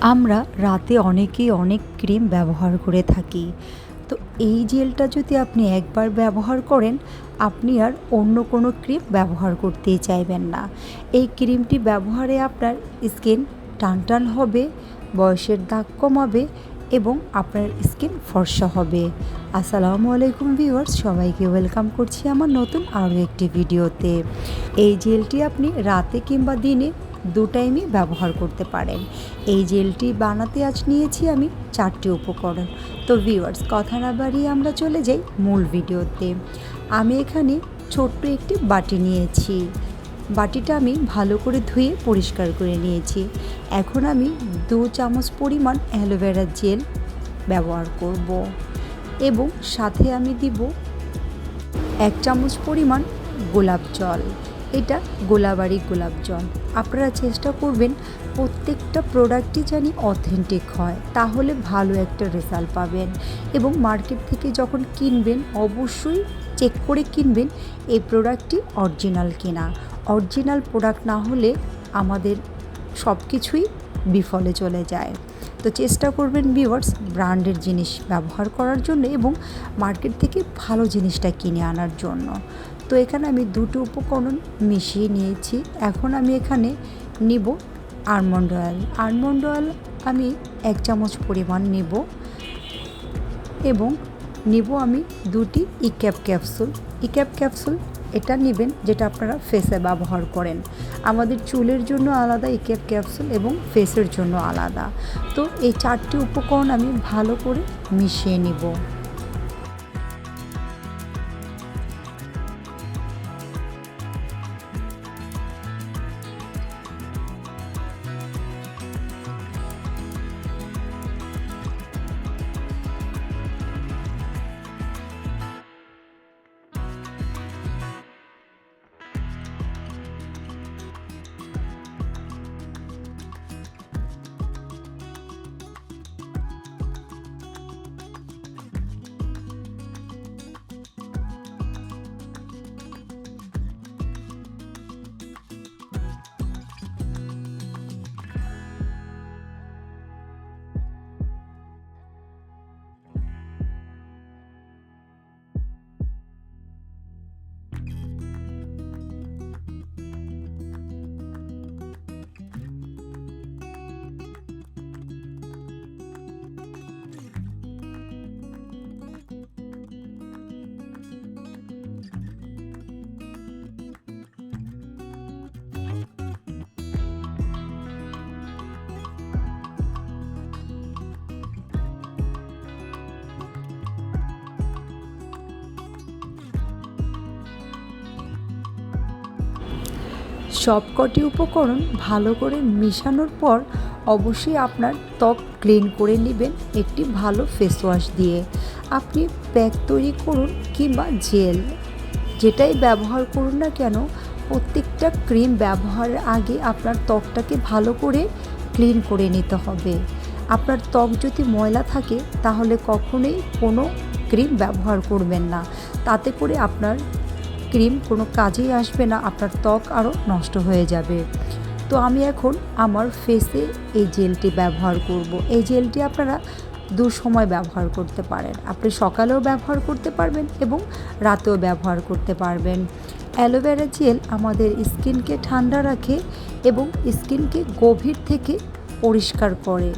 আমরা রাতে অনেকেই অনেক ক্রিম ব্যবহার করে থাকি। তো এই জেলটা যদি আপনি একবার ব্যবহার করেন, আপনি আর অন্য কোনো ক্রিম ব্যবহার করতেই চাইবেন না। এই ক্রিমটি ব্যবহারে আপনার স্কিন টান টান হবে, বয়সের দাগ কমাবে এবং আপনার স্কিন ফর্সা হবে। আসসালামু আলাইকুম ভিউয়ার্স, সবাইকে ওয়েলকাম করছি আমার নতুন আরও একটি ভিডিওতে। এই জেলটি আপনি রাতে কিংবা দিনে দু টাইমই ব্যবহার করতে পারেন। এই জেলটি বানাতে আজ নিয়েছি আমি চারটি উপকরণ। তো ভিউয়ার্স কথা না বাড়িয়ে আমরা চলে যাই মূল ভিডিওতে। আমি এখানে ছোট্ট একটি বাটি নিয়েছি। বাটিটা আমি ভালো করে ধুয়ে পরিষ্কার করে নিয়েছি। এখন আমি দু চামচ পরিমাণ অ্যালোভেরা জেল ব্যবহার করব এবং সাথে আমি দিব এক চামচ পরিমাণ গোলাপ জল। এটা গোলাবাড়ি গোলাপ জল। আপনারা চেষ্টা করবেন প্রত্যেকটা প্রোডাক্টই জানি অথেন্টিক হয়, তাহলে ভালো একটা রেজাল্ট পাবেন। এবং মার্কেট থেকে যখন কিনবেন, অবশ্যই চেক করে কিনবেন এই প্রোডাক্টটি অরিজিনাল কিনা। অরিজিনাল প্রোডাক্ট না হলে আমাদের সব কিছুই বিফলে চলে যায়। তো চেষ্টা করবেন ভিউয়ার্স ব্র্যান্ডের জিনিস ব্যবহার করার জন্য এবং মার্কেট থেকে ভালো জিনিসটা কিনে আনার জন্য। তো এখানে আমি দুটো উপকরণ মিশিয়ে নিয়েছি। এখন আমি এখানে নিব আলমন্ড অয়েল আলমন্ড অয়েল আমি এক চামচ পরিমাণ নেব এবং নিব আমি দুটি ইক্যাপ ক্যাপসুল ইক্যাপ ক্যাপসুল এটা নেবেন যেটা আপনারা ফেসে ব্যবহার করেন। আমাদের চুলের জন্য আলাদা ইক্যাপ ক্যাপসুল এবং ফেসের জন্য আলাদা। তো এই চারটি উপকরণ আমি ভালো করে মিশিয়ে নিব। সবকটি উপকরণ ভালো করে মেশানোর পর অবশ্যই আপনার ত্বক ক্লিন করে নেবেন একটি ভালো ফেস ওয়াশ দিয়ে। আপনি প্যাক তৈরি করুন কিংবা জেল। যেটাই ব্যবহার করুন না কেন, প্রত্যেকটা ক্রিম ব্যবহারের আগে আপনার ত্বকটাকে ভালো করে ক্লিন করে নিতে হবে। আপনার ত্বক যদি ময়লা থাকে, তাহলে কখনোই কোনো ক্রিম ব্যবহার করবেন না। তাতে করে আপনার ক্রিম কোনো কাজেই আসবে না, আপনার ত্বক আরও নষ্ট হয়ে যাবে। তো আমি এখন আমার ফেসে এই জেলটি ব্যবহার করব। এই জেলটি আপনারা দু সময় ব্যবহার করতে পারেন। আপনি সকালেও ব্যবহার করতে পারবেন এবং রাতেও ব্যবহার করতে পারবেন। অ্যালোভেরা জেল আমাদের স্কিনকে ঠান্ডা রাখে এবং স্কিনকে গভীর থেকে পরিষ্কার করে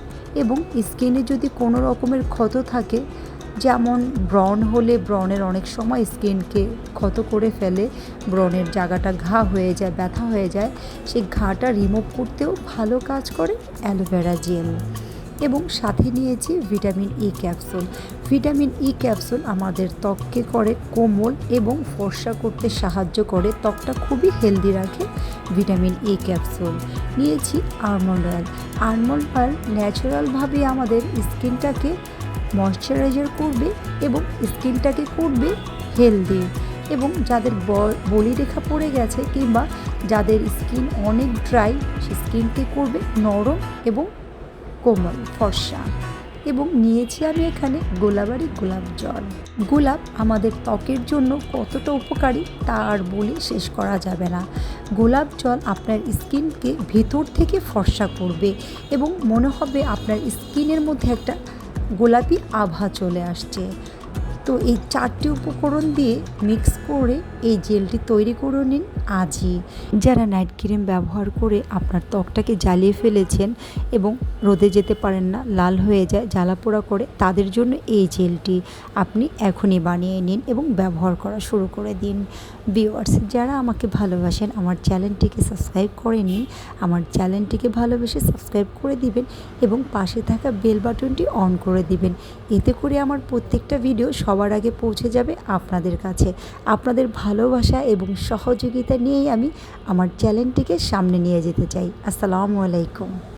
এবং স্কিনে যদি কোনো রকমের ক্ষত থাকে যেমন ব্রণ হলে ব্রণের অনেক সময় স্কিনকে ক্ষত করে ফেলে, ব্রণের জায়গাটা ঘা হয়ে যায়, ব্যথা হয়ে যায়, সেই ঘাটা রিমুভ করতেও ভালো কাজ করে অ্যালোভেরা জেল। এবং সাথে নিয়েছি vitamin E capsule. Vitamin E capsule আমাদের ত্বককে করে কোমল এবং ফর্সা করতে সাহায্য করে। ত্বকটা খুবই হেলদি রাখে ভিটামিন ই ক্যাপসুল। নিয়েছি আলমন্ড অয়েল। আলমন্ড অয়েল ন্যাচারালভাবে আমাদের স্কিনটাকে ময়শ্চারাইজার করবে এবং স্কিনটাকে করবে হেলদি। এবং যাদের বলি রেখা পড়ে গেছে কিংবা যাদের স্কিন অনেক ড্রাই, সে স্কিনকে করবে নরম এবং কোমল ফর্সা। এবং নিয়েছি আমি এখানে গোলাবাড়ি গোলাপ জল। গোলাপ আমাদের ত্বকের জন্য কতটা উপকারী তা আর বলে শেষ করা যাবে না। গোলাপ জল আপনার স্কিনকে ভেতর থেকে ফর্সা করবে এবং মনে হবে আপনার স্কিনের মধ্যে একটা গোলাপি আভা চলে আসছে। তো এই চারটি উপকরণ দিয়ে মিক্স করে এই জেলটি তৈরি করে নিন আজই। যারা নাইট ক্রিম ব্যবহার করে আপনার ত্বকটাকে জ্বালিয়ে ফেলেছেন এবং রোদে যেতে পারেন না, লাল হয়ে যায় জ্বালা পোড়া করে, তাদের জন্য এই জেলটি আপনি এখনই বানিয়ে নিন এবং ব্যবহার করা শুরু করে দিন। ভিউয়ার্স যারা আমাকে ভালোবাসেন, আমার চ্যানেলটিকে সাবস্ক্রাইব করে নিন। আমার চ্যানেলটিকে ভালোবেসে সাবস্ক্রাইব করে দিবেন এবং পাশে থাকা বেল বাটনটি অন করে দিবেন। এতে করে আমার প্রত্যেকটা ভিডিও সবার আগে পৌঁছে যাবে আপনাদের কাছে। আপনাদের ভালোবাসা এবং সহযোগিতা নিয়েই আমি আমার চ্যানেলটিকে সামনে নিয়ে যেতে চাই। আসসালামু আলাইকুম।